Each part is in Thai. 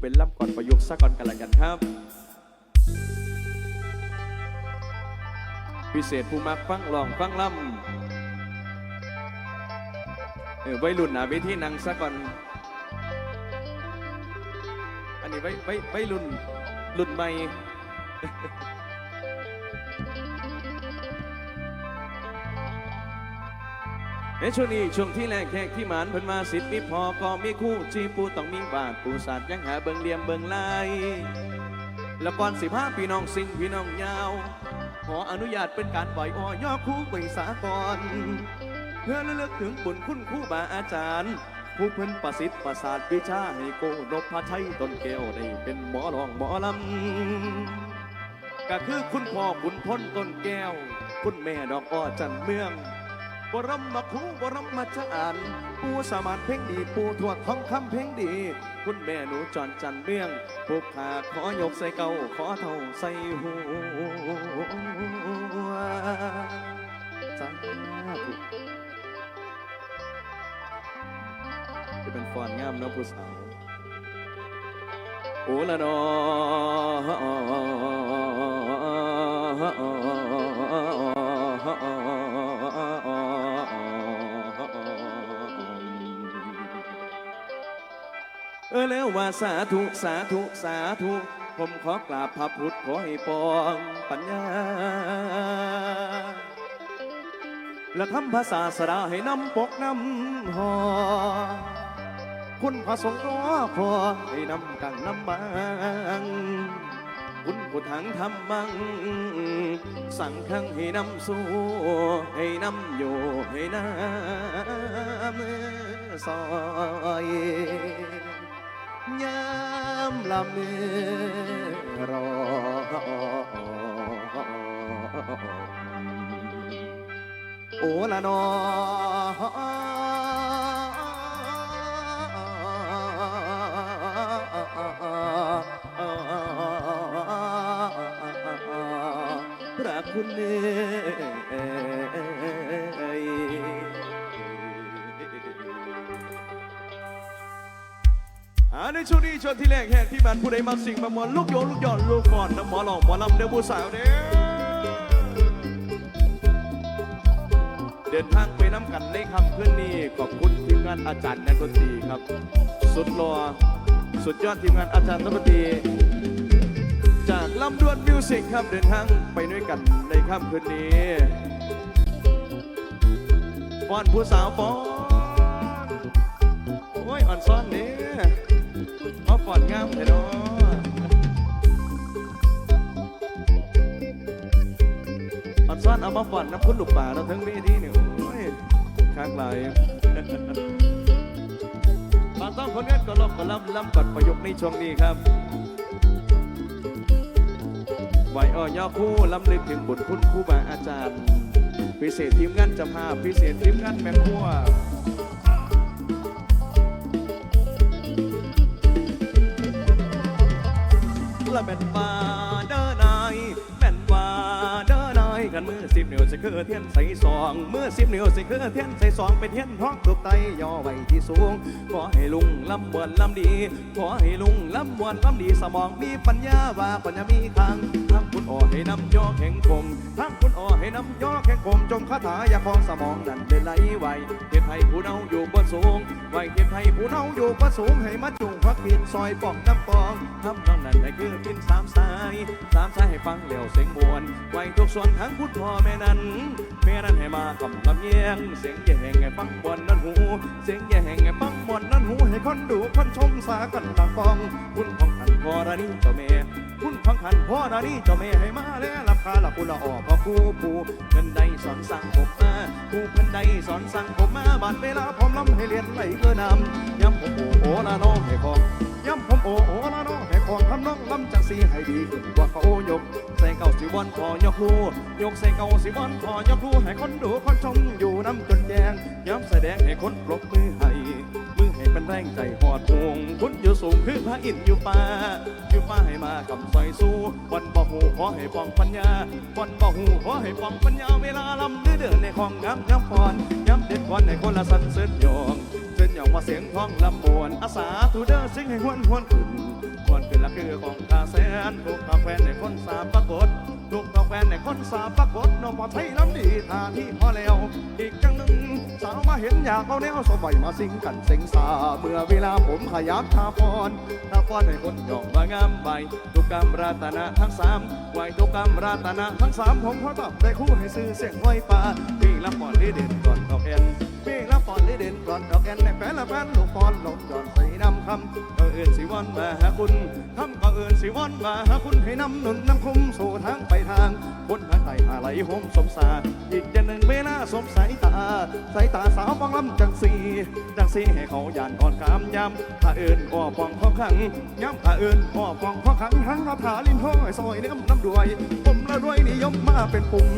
เป็นล่ำก่อนประยุกต์ซะก่อนกันละกันครับ พิเศษผู้มักฟังลองฟังล่ำเออไว้รุ่นหนาเวทีนังซะก่อน อันนี้ไว้ไว้ไว้รุ่นรุ่นใหม่ ในช่วงนี้ช่วงที่แรกแขกที่หมานเพิ่นมาสิทธิ์มีพอก็มีคู่จีปูต้องมีบาทปูศาสตร์ยังหาเบิงเลียมเบิงลายล้วก่อนสิบห้าพี่น้องสิ่งพี่น้องยาว ขออนุญาตเป็นการปล่อยอ้อย่อคู่ไปสากอนเพื่อระลึกถึงบุญคุณคู่บาอาจารย์ ผู้เพิ่นประสิทธิ์ประสาทวิชาให้โกนพพระชัยต้นแก้วได้เป็นหมอรองหมอลำก็คือคุณพ่อคุณพ้นต้นแก้ว คุณแม่ดอกอ้อจันเมือง บรมมาคูบรมมาจารย์ปูสามานเพ่งดีปูถวดทองคำเพ่งดี คุณแม่หนูจอนจันเมืองผูกขาขอยกใส่เก่าขอเท่าใส่หัวสาจะเป็นฟอนงามนะผู้สาวโอละนอ ออแล้วว่าสาธุสาธุสาธุ ผมขอกราบพระพุทธขอให้ปองปัญญา และทำภาษาสราให้นำปกนำหอคุณพระสงฆ์รอพอให้นำกังนำบางคุณผู้ถังทำบัง สั่งขังให้นำสู้ให้นำอยู่ให้น้ำซอย ยามลำมือรอโอละนอพระคุณเอ่ ในช่วงนี้ชวงที่แรกแหกที่บ้านผู้ใดมาสิ่งมามอนลูกโยนลูกหย่อนลูกฟอนน้ำหมอหลองหมอลำเด้อผู้สาวเด้อเดินทางไปน้ำกันในคำคืนนี้ขอบคุณทีมงานอาจารย์นักดนตรีครับ สุดรอสุดยอดทีมงานอาจารย์นักดนตรีจากลำดวนมิวสิกครับเดินทางไปด้วยกันในค่ำคืนนี้ฟอนผู้สาวฟอนโอ้ยอ่อนซ้อนนี่ อนงามเลยเนาะอันซ่อนเอามาฝันน้ำพุ่นลูกป่าเราทั้งเวทีเนี่ยโอ้ยข้างไหลายบางต้องคนกันก็ลบก็ลำลำกัดประยุกต์ในช่วงนี้ครับไหวอ้อยอคู่ลำลึกถึงบุญคุณครูบาอาจารย์ พิเศษทีมงานจำภาพพิเศษทีมงานแม่ครัว ละแม่นว่าเด้อนายแม่นว่าเด้อนายกันมือสิบนิ้วสิคือเทียนใส่สองมือสิบนิ้วสิคือเทียนใส่สองเป็นเทียนท้องตุกไตย่อไว้ที่สูงขอให้ลุงลำบวนลำดีขอให้ลุงลำบวนลำดีสมองมีปัญญาว่าปัญญามีทางทั้งคุณอ่อให้นำย่อแข็งคมทั้งคุณอ่อ ให้นำย่อแข็งคมจงคาถาอย่าคลองสมองนั่นเดินไหลไหวเฮ็ดให้ผู้เน่าอยู่บนสูงไหวเฮ็ดให้ผู้เน่าอยู่บนสูงให้มาจุงพักพินซอยป่องน้ำปองทำน้องนั้นให้คือพินสามสายสามสายให้ฟังเหลวเสียงมวลไหวทุกส่วนทั้งพุทธพ่อแม่นั้นแม่นั้นให้มาคำลำเยียงเสียงแย่งให้ฟังบนนั้นหูเสียงแย่งให้ฟังบนนั้นหูให้คนดูคนชมสากันต่างฟองคุณของขันพอรานีเจ้าแม่ คุณของขันพ่อรานีเจ้าแม่ให้มาแล้วรับคาลับปุละออกพอคู่ผู้เพิ่นใดสอนสั่งผมมาผู้เพิ่นใดสอนสั่งผมมาบาดเวลาผมล้ำให้เรียนไหลเกลือนำย้ำผมโอโอละน้องให้ของย้ำผมโอโอละน้องให้ของทำน้องล้ำจังสีให้ดีขึ้นกว่าเขายกใส่เก้าสิวันพอยกลูยกใส่เก้าสิวันพอยกลูให้คนดูคนชมอยู่น้ำจนแจงย้ำแสดงให้คนปรบมือให้ แรงใจหอดห่วงคุณอยู่สูงคือพระอินทร์อยู่ป่าอยู่ป่าให้มากับซอยสู้วันบ่หูขอให้ปองปัญญาวันบ่หูขอให้ปองปัญญาเวลาลำเดือเดือในห้องย้ำย้ำพรย้ำเด็ดวันให้คนละสันเสริญยองเสริญยองว่าเสียงท้องลำมวนอาสาทูเดอร์สิ่งให้หวนหวนขึ้นหวนขึ้นละคือของข้าแสนถูกตาแฟนในคนสาปรากฏถูกตาแฟนในคนสาปรากฏน้องพอไทยน้ำดีท่าที่พอแล้วอีกจังหนึ่ง มาเห็นอยากเอาแนวสมัยมาสิงกันเสงสา เมื่อเวลาผมขยับทาพรทาพรให้คนย่องว่างามใบทุกกรรมราตนาทั้งสามไหวทุกกรรมราตนาทั้งสามผมขอตอบได้คู่ให้ซื้อเสียงไว้ป่าพี่ละปอนลีเด่นก่อนดอกแอนพี่ละปอนลีเด่นก่อนดอกแอนในแฟนละแฟนลูกปอนลงจอนใส่นำคำก็เอื่นสิวันมาหาคุณคำก็เอื่นสิวันมาหาคุณให้นำหนุนนำคุ้มสู่ทางไปทางคนทางไต่อะไรโฮมสมสาอีกอย่างหนึ่งเวลาสมสายตา สายตาสาวฟังลำจังสีจังสีให้เขาย่านก่อนกามยำถ้าเอื่นอ้อฟองข้อขังย้ำถ้าเอื่นอ้อฟองข้อขังทั้งเขาถาลิ้นห้อยซอยเน้ำน้ำด้วยผม รวยนิยมมาเป็นปุ่ม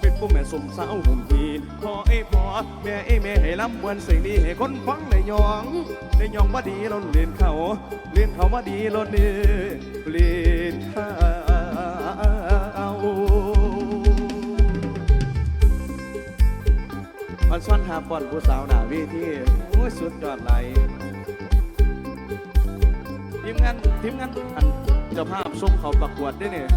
เป็นปุ่มแม่สมสาวหุ่มพีพ่อเอ้พ่อแม่เอ้แม่ให้ลำวันสิ่งนี้ให้คนฟังในยองในยองว่าดีเราเรียนเขาเรียนเขาว่าดีเราเนื้อเรียนเขาอันซ่อนหาบอลผู้สาวหนาวีที่โอ้ยสุดยอดไหลยทีมงานทีมงานอันเจ้าภาพส่งเขาประกวดด้วยเนี่ย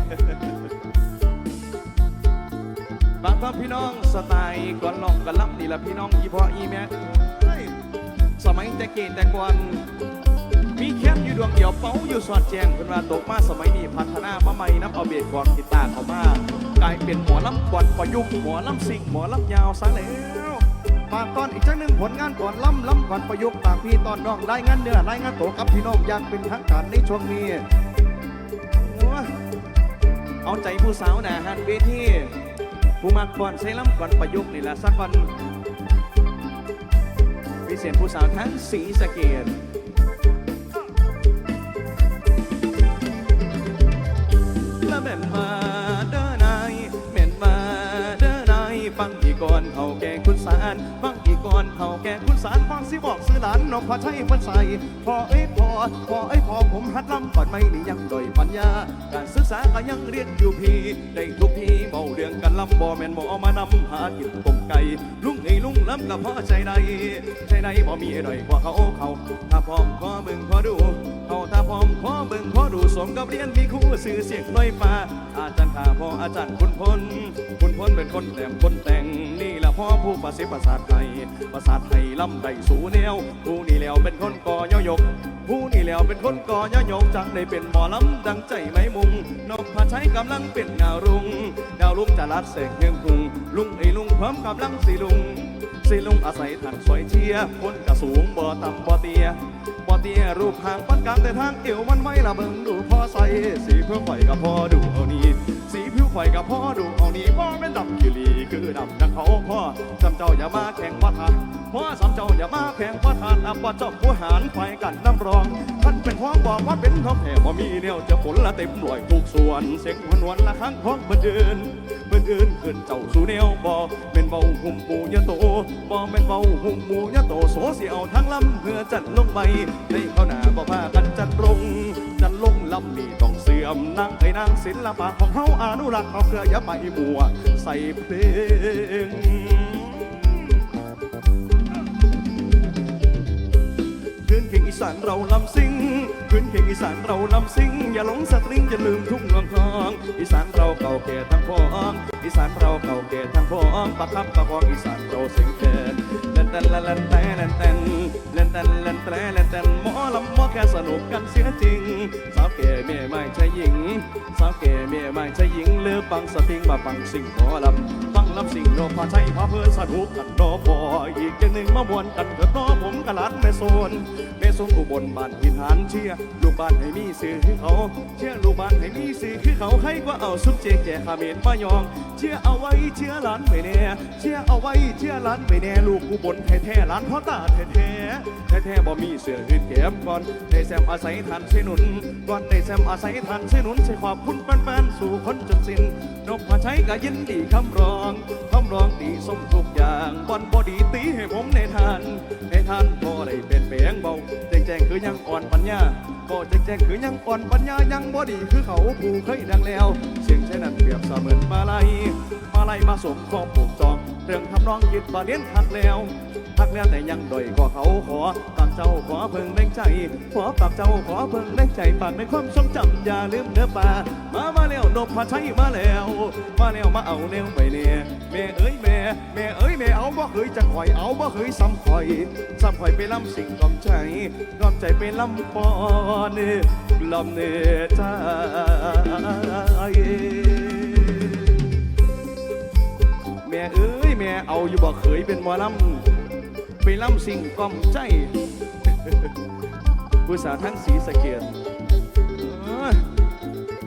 บางท่านพี่น้องสไตล์ก่อนลองกันลับนี่ละพี่น้องอีพ่ออีแม่สมัยแต่เกณฑ์แต่ก่อนมีแค่นอยู่ดวงเดียวเป้าอยู่สอดแจงเป็นว่าตกมาสมัยนี้พัฒนามาใหม่น้ำเอาเบสกอนกีตาร์เข้ามากลายเป็นหมอลำก่อนประยุกต์หมอลำสิงหมอลำยาวซะแล้วฝากตอนอีกจังหนึ่งผลงานก่อนล่ำล่ำก่อนประยุกต์ฝากพี่ตอนน้องได้งานเนื้อได้งานโตกับพี่น้องอยากเป็นทางการในช่วงนี้เอาใจผู้สาวหนาฮันเวที ผู้มักก่อนใช้ล่ำก่อนประยุกต์นี่แหละสักคนพิเศษผู้สาวทั้งสีสะเกดละแม่นมาเด้อนายแม่นมาเด้อนายฟังอีกก่อนเฮาแก่คุณสาร แก่คุณสารฟังสิบอกซื้อหลานน้องพอใช้เพิ่นใส่พอเอ้ยพอพอเอ้ยพอผมหัดลำก่อนไม่นี่ยังด้อยปัญญา การศึกษาก็ยังเรียนอยู่พี่ ได้ทุกพี่เมาเรื่องกันลำบ่แม่นบ่เอามานำหากินต้มไก่ลุงไอ้ลุงลำกับพ่อใจใดใจใดบ่มีด้อยกว่าเขาเขาถ้าพร้อมขอมึงขอดูเขาถ้าพร้อมขอเบิ่งขอดูสมกับเรียนมีครู่สื่อเสียงลอยฟ้าอาจารย์ข้าพ่ออาจารย์คุณพล คุณพลเป็นคนแต่งคนแต่งนี่ละพ่อผู้ประสิทธิ์ภาษาไทยภาษาไทยลำได้สูแนวผู้นี่แล้วเป็นคนก่อย่อยก ผู้นี่แล้วเป็นคนก่อย่อยกจังได้เป็นหมอลำดังใจไหมมุงนกพาใช้กำลังเป็นดาวรุ่งดาวรุ่งจะรัดเสกเงืองพุงลุงไอ้ลุงพร้อมกำลังสีลุงสิลุงอาศัยทางสวยเชียคนกระสูงบ่อต่ำบ่อเตี้ยบ่อเตี้ยรูปห่างปานกลางแต่ทางเอวมันไม่ละเบิงดูพอใส่สีเพื่อข่อยกับพอดูเอานี่สี ข่อยกับพ่อดูเอานี่พ่อแม่นดำกิลีคือดำดังเขาพ่อจำเจ้าอย่ามาแข่งว่าทานพ่อสำเจ้าอย่ามาแข่งว่าทานอับว่าเจ้าผู้หารไฟกันน้ำรองท่านเป็นพ้องบอกว่าเป็นท้องแห่บ่มีแนวจะผลละเต็มหน่วยทุกส่วนเสียงหวนวนละครั้งของบันเดินเพื่อนอื่นขึ้นเจ้าสู่แนวบ่เป็นเบาหุ่มปูยะโตบ่เป็นเบาหุ่มปูยะโตโสเสียวทั้งลำเพื่อจัดลงไปในเขาหน้าบ่พากันจัดลงจัดลงำนี่ต้องเสื่อมนางไอ้นางศิลปะของเฮาอนุรักษ์เอาเครืออย่าไปมัว ใส่เพลงคืนเพียงอีสานเราลำซิงคืนเพียงอีสานเราลำซิงอย่าหลงสตริงอย่าลืมทุ่งเมืองทอง อีสานเราเก่าแก่ทั้งพ้องอีสานเราเก่าแก่ทั้งพ้องประคับประคองอีสานเราสียงเล่นเต้นเล่นเต้นเล่นเต้นเล่นเต้นเล่นเต้นเล่นเต้น แค่สนุกกันเสียจริง สาวแก่เมียไม่ใช่หญิง สาวแก่เมียไม่ใช่หญิงเลือปังสติงมาปังสิ่งหมอลำฟังลำสิ่งโนพาใช้พาเพื่อสนุกกันโนพออีกอย่างหนึ่งมาบวนกันเถิดน้อผมกะลัดแม่โซนแม่สมอุบลบ้านพิธานเชียร์ลูกบ้านให้มีสื่อคือเขา เชื่อลูกบ้านให้มีสื่อคือเขาให้ก็เอาซุปเจแก่ขาเมนมายอง เชื่อเอาไว้เชื่อหลานไปแน่เชื่อเอาไว้เชื่อหลานไปแน่ลูกอุบลแท้ๆหลานพ่อตาแท้ๆแท้ๆบ่มีเสือหืดแก้มก่อนได้แซมอาศัยทานเสนุนก่อนได้แซมอาศัยทานเสนุนใช้ขอบคุณแฟนๆสู่คนจนสิ้นนกมาใช้ก็ยินดีคำร้องคำร้องดีสมทุกอย่างบอนบอดีตีให้ผมในทานให้ท่านพอได้เป็นแปลงเบาแจ้งแจ้งคือยังอ่อนปัญญาบอกแจ๊กๆคือยังอ่อนปัญญายังบ่ดีคือเขาผู้เคยดังแล้วเสียงใช้นั้นเปรียบเสมือนมาลัยมาลัยมาสมของปลูกจองเรื่องทำนองคิดว่าเลี้ยนทักแล้วักแล้วแต่ยังด้อยกว่าเขาขอตามเจ้าขอเพิ่งแรงใจ ขอปากเจ้าขอเพิ่งแรงใจฝากในความทรงจำอย่าลืมเนื้อป่ามามาแล้วนพพาชัยมาแล้ว มาแล้วมาเอาแนวไปเนี่ยแม่เอ้ยแม่แม่เอ้ยแม่เอาบ่เคยจะคอยเอาบ่เคยซ้ำคอยซ้ำคอยไปล้ำสิ่งกอมใจกอมใจไปล้ำปอนลำเนใจแม่เอ้ยแม่เอาอยู่บ่เคยเป็นหมอลำ ไปลำสิ่งกล่อมใจผู้สาวทั้งสีสะเกียด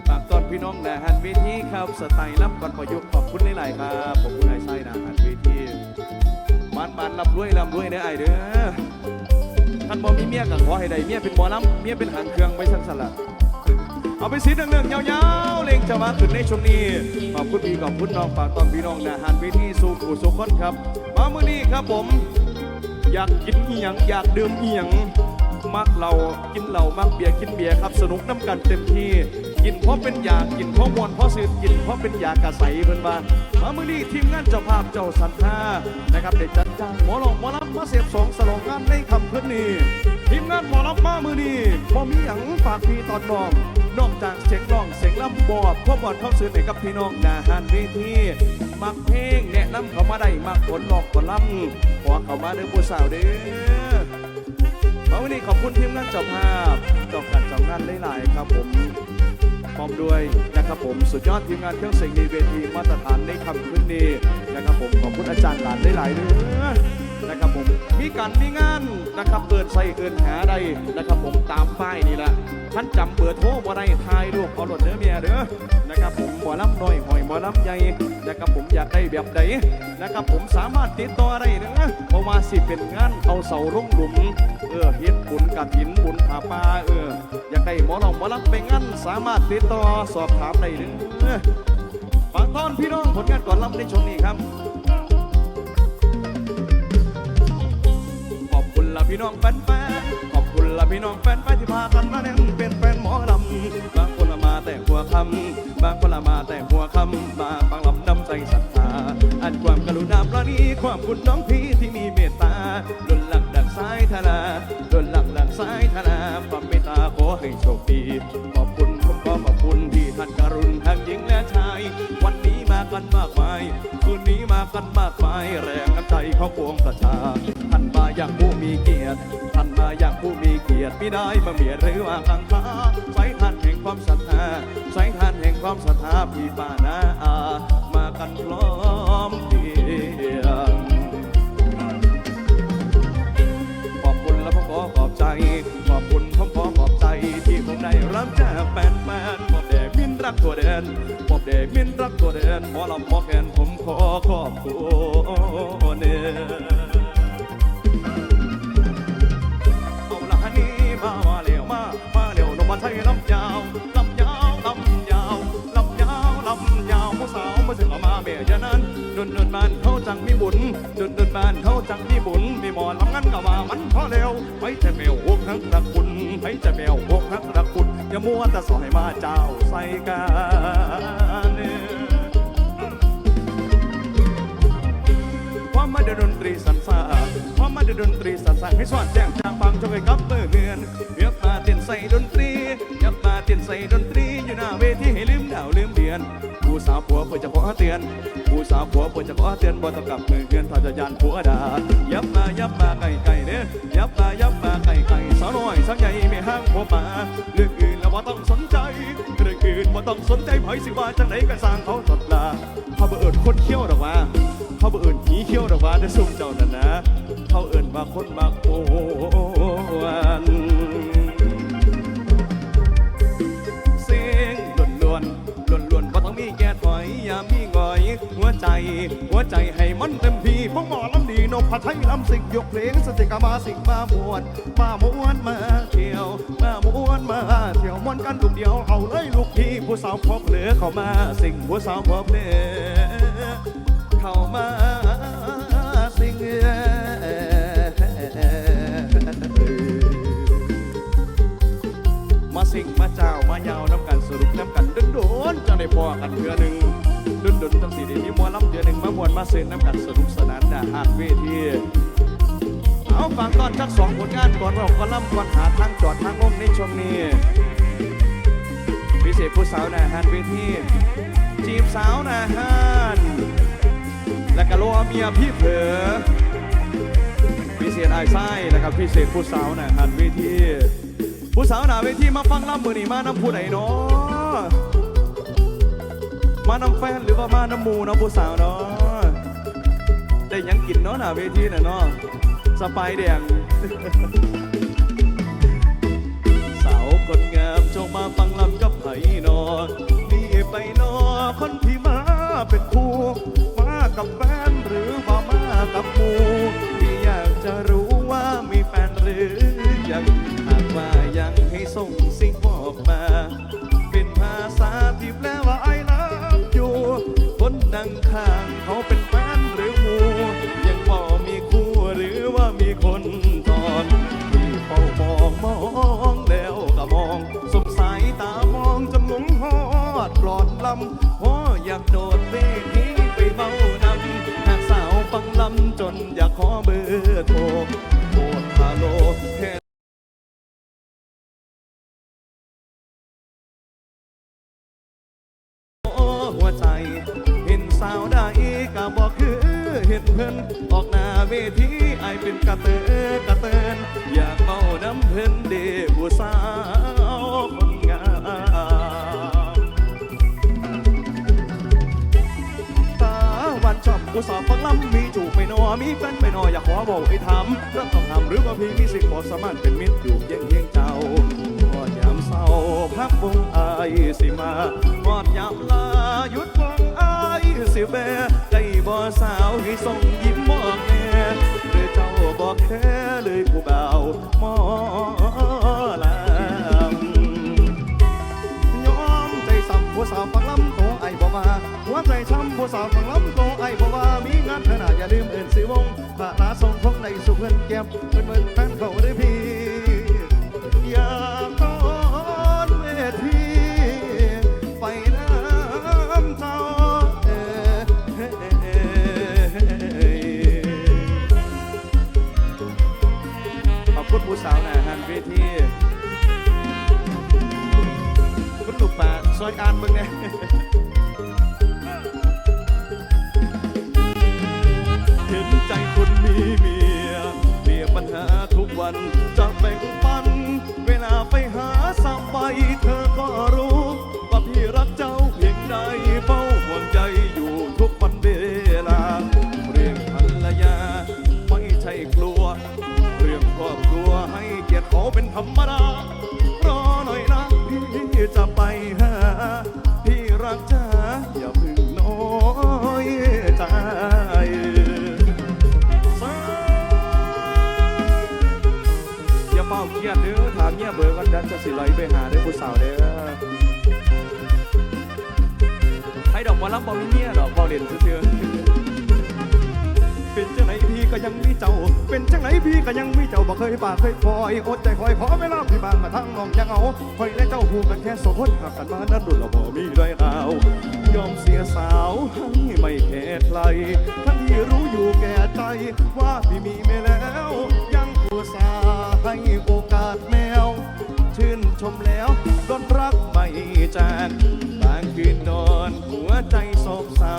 ฝากตอนพี่น้องนะฮันเวทีครับ สไตล์ลำก่อนประยุกต์ขอบคุณหลายๆครับขอบคุณไอ้ไส้นะฮันเวทีมันมันลำด้วยลำด้วยเด้อไอเด้อท่านบ่มีเมียก็ขอให้ได้เมียเป็นหมอลำเมียเป็นหางเครื่องไว้สั้นสละเอาไปสีเรื่องๆยาวๆ เล่งจะมาขึ้นในช่วงนี้ ขอบคุณพี่ขอบคุณน้องฝากตอนพี่น้องนะหันไปที่สู่ผู้สุขคนครับ มาเมื่อนี้ครับผม อยากกินเอียงอยากดื่มเอียงมักเรากินเหล้ามักเบียร์กินเบียร์ครับสนุกน้ำกันเต็มที่ กินเพราะเป็นอยากกินเพราะมวนเพราะสืบกินเพราะเป็นอยากกระใสเพิ่นมามามือนี้ทีมงานเจ้าภาพเจ้าสันทานะครับได้จัดจ้างหมอลองหมอลำมาเสียบสองสลองงานในคำคืนนี้ทีมงานหมอลำมามือนี้พอมีหยังฝากพี่ตอนน้อง นอกจากเสียงร้องเสียงลำบอบพวกบอดเข้าซื้อให้กับพี่น้องนาหันเวทีมักเพลงแนะนำเขามาได้มักผลหลอกผลลำขอเขามาเด้อผู้สาวเด้อมาวันนี้ขอบคุณทีมงานเจ้าภาพจ้ากัดเจ้างานหลายๆครับผมพร้อมด้วยนะครับผมสุดยอดทีมงานเครื่องเสียงดีเวทีมาตรฐานในคำขึ้นนี้นะครับผมขอบคุณอาจารย์หลานหลายๆเด้อ นะครับผมมีการมีงานนะครับเกิดใส่เกินหาใดนะครับผมตามป้ายนี่แหละท่านจำเบอร์โทรบ่ได้ทายลูกเอาหลดเด้อเมียเด้อนะครับผมหมอลำน้อยหอยหมอลำใหญ่นะครับผมอยากได้แบบใดนะครับผมสามารถติดต่อได้เด้อเพราะว่าสิเป็นงานเอาเสาลงหลุมเออเฮ็ดบุญกระถินบุญผาป่าเอออยากได้หมอลำหมอลำไปงั้นสามารถติดต่อสอบถามได้เด้อฝากต้อนพี่น้องผลงานก่อนลำในช่วงนี้ครับ พี่น้องแฟนๆขอบคุณละพี่น้องแฟนๆที่พากันมาแน่นเป็นแฟนหมอลำบางคนละมาแต่หัวคำบางคนละมาแต่หัวคำมาฟังลำนำใจศรัทธาอันความกรุณาประณีความคุณน้องพี่ มายคืนนี้มากันมากมาย แรงน้ำใจของปวงประชา ท่านมาอย่างผู้มีเกียรติ ท่านมาอย่างผู้มีเกียรติไม่ได้มาเบียดหรือว่ากังขาใส่ท่านแห่งความศรัทธาใส่ท่านแห่งความศรัทธาพี่ป้านา ตัวเด่นผมเดมินรักตัวเด่นหมอลำหมอแคนผมขอขอบคุณเนี่ยเอาละฮันนี่มามาเร็วมามาเร็วนมาไทยลำยาวลำยาวลำยาวลำยาวลำยาวผู้สาวมาถึงเอามาเบียดนั้นดนดนบ้านเขาจังมีบุญดนดนบ้านเขาจังมีบุญมีหมอนลำงั้นก็ว่ามันพอเร็วไปจะแมวกหักรัก อย่ามัวแต่สอยมาเจ้าใส่กันความมาเดดนตรีสันสาความมาเดดนตรีสันสาให้สวัสดแจ้งจางบางจงให้กับเบอร์เงินเยียบมาเต้นใส่ดนตรีเยียบมาเต้นใส่ดนตรีอยู่หน้าเวทีให้ลืมดาวลืมเดือนผู้สาวผัวเพื่อจะขอเตือนผู้สาวผัวเพื่อจะขอเตือนบ่ต้องกลับมือเงินถ้าจะยันผัวด่ายับมายับมาไก่ไก่เด้อยับมายับมาไก่ไก่สาวน้อยสาวใหญ่ไม่ห้างผัวป่าล้วบ่ ต้องสนใจเรื่องอื่นบ่ต้องสนใจไผสิว่าจังไหนก็สร้างเขาตดลาเขาบ่เอิญคนเขี้ยวดอกว่าเขาบ่เอิ่นผีเขี้ยวดอกว่าได้ซุ่มเจ้านั่นนะ เขาเอิ่นว่าคนมักโอน อย่ามีหงอย หัวใจ หัวใจให้มันเต็มที่พวกหมอลำดีนกพัทไทยลำสิงยกเพลงสติกามาสิงมามวนมามวนมาเที่ยวมามวนมาเที่ยวมวนกันลุ่มเดียวเอาเลยลูกพี่ผู้สาวพบเหลือเข้ามาสิ่งผู้สาวพบเหลือเข้ามาสิ่งสิ่งมาเจ้ามายาวน้ำกันสรุปน้ำกันโดนจังได้พอกันเทือหนึ่ง ดุนดุนๆจังสีดีมีมวลล้ำเทือหนึ่งมามวลมาเซ็นน้ำกันสนุกสนานดาหาดเวทีเอาฟังก่อนจักสองผลงานก่อนเราก็ล่ำก่อนหาทางจอดทางลมในช่วงนี้พิเศษผู้สาวหนาหาดเวทีจีบสาวหนาหาดและก็รัวเมียพี่เผลอพิเศษไอ้ไส้นะครับพิเศษผู้สาวนะหันเวทีผู้สาวหนาเวทีมาฟังล่ำมือนี่มานำผู้ไหนเนาะ มานำแฟนหรือว่ามานำหมูเนาะผู้สาวเนาะได้ยังกินเนาะหนาเวทีน่ะเนาะสไปแดงสาวคนงามจงมาฟังลำกับไผ่นอนี่ไปนอคนที่มาเป็นคู่มากับแฟนหรือว่ามากับหมูที่อยากจะรู้ว่ามีแฟนหรือยังหากว่ายังให้ส่งสิ่งบอกมา เป็นภาษาที่แปลว่า I love you นั่งข้างเขาเป็นแฟนหรือมูยังบ่มีคู่หรือว่ามีคนตอนที่เฝ้ามองมองแล้วก็มองสงสัยตามองจนหลงหอดปลอดลำพออยากโดดเวทีไปเมานำหากสาวฟังลำจน ผู้สาวฟังลำมีจูบไปนอมีแฟนไปนออยากขอบอกให้ทำเรื่องต้องทำหรือว่าพี่มีสิ่งขอสามารถเป็นมิตรอยู่เยี่ยงเยี่ยงเจ้าพอดยามเศร้าพักวงอายสิมาพอดยามลาหยุดวงอายสิแบได้บ่สาวให้ส่งยิ้มบอกแน่หรือเจ้าบอกแค่เลยผู้เบามอลำยอมใจสั่ำผู้สาวฟังลำโตไอ้บ่มาหัวใจช้ำผู้สาวฟังลำโตานขนาดอย่าลืมเอื่นสิวงพระลาทรงคงในสุเพื่อนแก้มเพื่อนเมือนแฟนเขาได้พี่อยากตอนเวทีไปน้ำเจ้าเอ่ยขอบคุณผู้สาวหนาหันเวทีคุณลูกป่าซอยอ่านมึงเนี่ย เป็นธรรมดารอหน่อยนะพี่จะไปหาพี่รักจ้าอย่าเพึ่งน้อยใจอย่าเฝ้าเครียดเด้อถามเงียบเบอร์กันดันจะสิไหลไปหาเด้อผู้สาวเด้อให้ดอกมอลำบอมีเมียดอกบอเด่นเชื่อ ก็ยังมีเจ้า เป็นจังไหนพี่ก็ยังมีเจ้าบ่เคยปากเคยปล่อยอดใจคอยขอเวลาพี่บางมาทั้งน้องยังเอาคอยและเจ้าหูกันแค่สองคนหากกันมานั้นรุ่นเราบ่มีได้เอายอมเสียสาวให้ไม่แค่ใครทั้งที่รู้อยู่แก่ใจว่าพี่มีไม่แล้ว ยังผู้สาให้โอกาสแมว ชื่นชมแล้วดนรักไม่จากบางคืนนอนหัวใจโศกเศร้า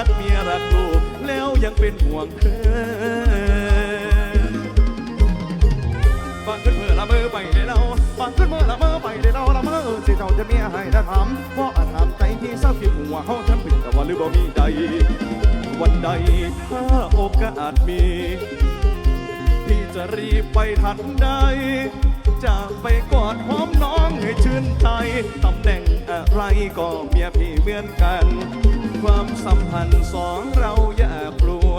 รักเมียรักลูก แล้วยังเป็นห่วงเธอฟังขึ้นเมื่อละเมอไปได้เราฟังขึ้นเมื่อละเมอไปได้เราละเมอสิเจ้าจะเมียให้ได้ทำเพราะอาจทำใจที่เศร้าคิดหัวเขาฉันผิดแต่ว่าหรือบ่มีใจวันใดถ้าโอกาสมีพี่จะรีบไปทันใดจะไปกอดหอมน้องให้ชื่นใจ ตำแหน่งอะไรก็เมียพี่เหมือนกัน ความสัมพันธ์สองเราอย่ากลัว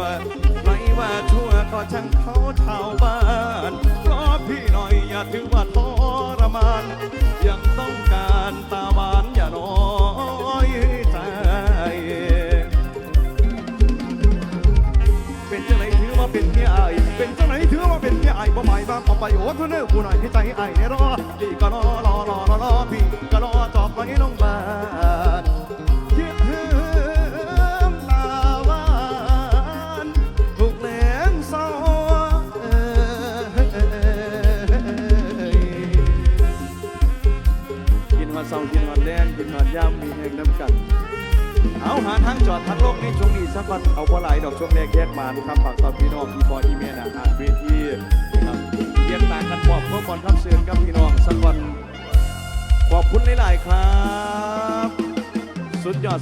ไม่ว่าชั่วก็ช่างเขาชาวบ้านเพราะพี่หน่อยอย่าถือว่าทรมาน ยังต้องการตาหวานอย่าน้อยใจ เป็นจังไหนว่าเป็นเมียไอายเป็นจังไหนถือว่าเป็นเมียไอายบ่หมายว่าเอาไปโอ้เธอเนื้อผู้หน่อยที่ใจไอายเนี่ยรอดีก็รอ ทางจอดทั้งโลกในช่วงนี้สักวันเอาพอหลายดอกช่วงแรกแยกมานครับฝากตอนพี่น้องพี่บอยอีเมียนะหาเวทีนะครับเรียนต่างกันบอกเพื่อบอลทับเสือนกับพี่น้องสักวันขอบคุณหลาย ๆ ครับ สุดยอด